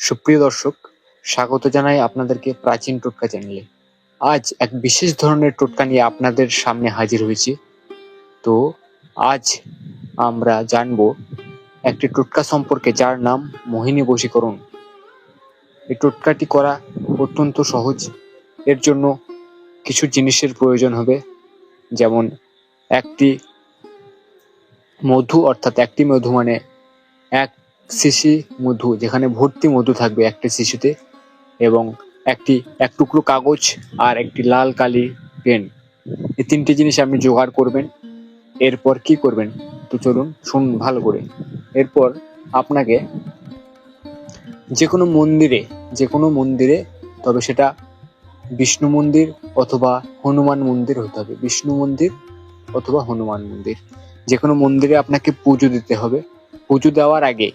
সুপ্রিয় দর্শক, স্বাগত জানাই আপনাদেরকে প্রাচীন টোটকা চ্যানেলে আজ এক বিশেষ ধরনের টোটকা নিয়ে আপনাদের সামনে হাজির হয়েছি। তো আজ আমরা জানব একটি টোটকা সম্পর্কে যার নাম মোহিনী বশীকরণ। এই টোটকাটি করা অত্যন্ত সহজ। এর জন্য কিছু জিনিসের প্রয়োজন হবে। যেমন একটি মধু, অর্থাৎ একটি মধু মানে এক শিশি মধু, যেখানে ভর্তি মধু থাকবে একটি শিশুতে এবং একটি, এক টুকরো কাগজ আর একটি লাল কালি পেন। এই তিনটি জিনিস আপনি জোগাড় করবেন। এরপর কি করবেন? তো চলুন, শুনুন ভালো করে। এরপর আপনাকে যে কোনো মন্দিরে যে কোনো মন্দিরে, তবে সেটা বিষ্ণু মন্দির অথবা হনুমান মন্দির হতে হবে। বিষ্ণু মন্দির অথবা হনুমান মন্দির। যে কোনো মন্দিরে আপনাকে পুজো দিতে হবে। পুজো দেওয়ার আগে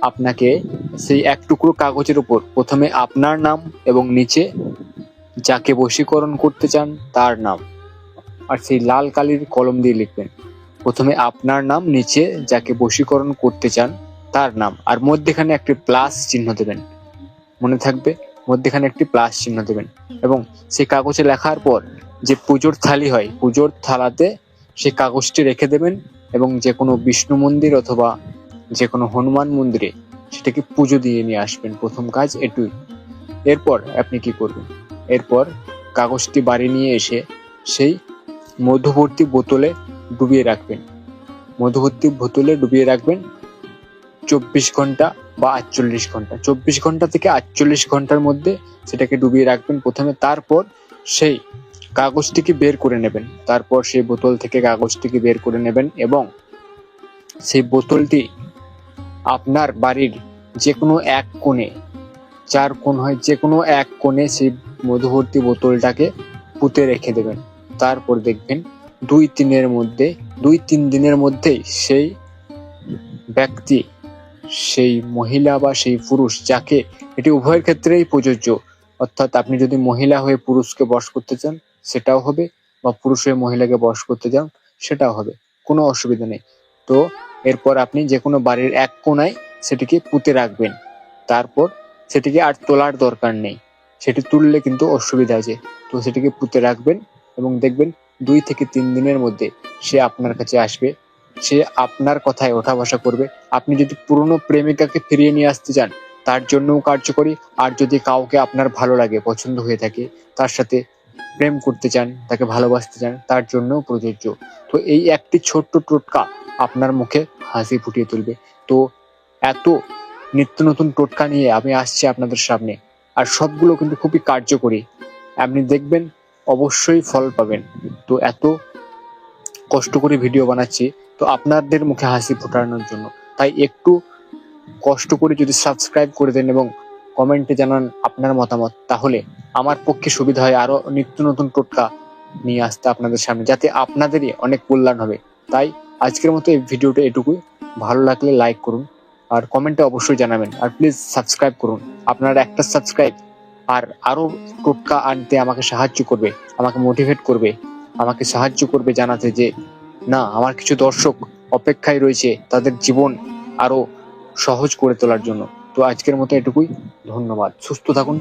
আপনাকে সেই এক টুকরো কাগজের উপর প্রথমে আপনার নাম এবং নিচে যাকে বশীকরণ করতে চান তার নাম। আর সেই লাল কালির কলম দিয়ে লিখবেন। প্রথমে আপনার নাম, নিচে যাকে বশীকরণ করতে চান তার নাম। আর মধ্যেখানে একটি প্লাস চিহ্ন দেবেন। মনে থাকবে, মধ্যেখানে একটি প্লাস চিহ্ন দেবেন। এবং সেই কাগজে লেখার পর যে পুজোর থালি হয়, পুজোর থালাতে সেই কাগজটি রেখে দেবেন এবং যে কোনো বিষ্ণু মন্দির অথবা যে কোনো হনুমান মন্দিরে সেটাকে পুজো দিয়ে নিয়ে আসবেন প্রথম কাজ এটুই। এরপর আপনি কি করবেন? এরপর কাগজটি বাড়ি নিয়ে এসে সেই মধুবর্তী বোতলে ডুবিয়ে রাখবেন। মধুবর্তী বোতলে ডুবিয়ে রাখবেন চব্বিশ ঘণ্টা বা আটচল্লিশ ঘণ্টা। চব্বিশ ঘণ্টা থেকে আটচল্লিশ ঘণ্টার মধ্যে সেটাকে ডুবিয়ে রাখবেন প্রথমে। তারপর সেই কাগজটিকে বের করে নেবেন। তারপর সেই বোতল থেকে কাগজটিকে বের করে নেবেন এবং সেই বোতলটি আপনার বাড়ির যে কোনো এক কোণে চার কোণ হয় যে কোনো এক কোণে সেই মধুবর্তী বোতলটাকে পুঁতে রেখে দেবেন। তারপর দেখবেন দুই তিনের মধ্যে, দুই তিন দিনের মধ্যেই সেই ব্যক্তি, সেই মহিলা বা সেই পুরুষ যাকে এটি উভয়ের ক্ষেত্রেই প্রযোজ্য, অর্থাৎ আপনি যদি মহিলা হয়ে পুরুষকে বশ করতে চান, সেটাও হবে, বা পুরুষ হয়ে মহিলাকে বশ করতে চান, সেটাও হবে, কোনো অসুবিধা নেই। তো এরপর আপনি যে কোনো বাড়ির এক কোণায় সেটিকে পুঁতে রাখবেন। তারপর সেটিকে আর তোলার দরকার নেই। সেটি তুললে কিন্তু অসুবিধা আছে। তো সেটিকে পুঁতে রাখবেন এবং দেখবেন দুই থেকে তিন দিনের মধ্যে সে আপনার কাছে আসবে। সে আপনার কথায় ওঠা বসা করবে। আপনি যদি পুরনো প্রেমিকাকে ফিরিয়ে নিয়ে আসতে চান, তার জন্যও কার্যকরী। আর যদি কাউকে আপনার ভালো লাগে, পছন্দ হয়ে থাকে, তার সাথে প্রেম করতে চান, তাকে ভালোবাসতে চান, তার জন্যও প্রযোজ্য। তো এই একটি ছোট্ট টোটকা আপনার মুখে হাসি ফুটিয়ে তুলবে। তো এত নিত্য নতুন টোটকা নিয়ে আমি আসছি আপনাদের সামনে। আর সবগুলো কিন্তু খুবই কার্যকরী। আপনি দেখবেন, অবশ্যই ফল পাবেন। তো এত কষ্ট করে ভিডিও বানাচ্ছি, তো আপনাদের মুখে হাসি ফোটানোর জন্য। তাই একটু কষ্ট করে যদি সাবস্ক্রাইব করে দেন এবং কমেন্টে জানান আপনার মতামত, তাহলে আমার পক্ষে সুবিধা হয় আরও নিত্য নতুন টোটকা নিয়ে আসতে আপনাদের সামনে, যাতে আপনাদেরই অনেক কল্যাণ হবে। তাই আজকের মতো এই ভিডিওটা এটুকুই। ভালো লাগলে লাইক করুন আর কমেন্টে অবশ্যই জানাবেন। আর প্লিজ সাবস্ক্রাইব করুন। আপনার একটা সাবস্ক্রাইব আর আরও টোটকা আনতে আমাকে সাহায্য করবে, আমাকে মোটিভেট করবে, আমাকে সাহায্য করবে জানাতে যে, না, আমার কিছু দর্শক অপেক্ষায় রয়েছে তাদের জীবন আরও সহজ করে তোলার জন্য। তো আজকের মতো এটুকুই। ধন্যবাদ। সুস্থ থাকুন।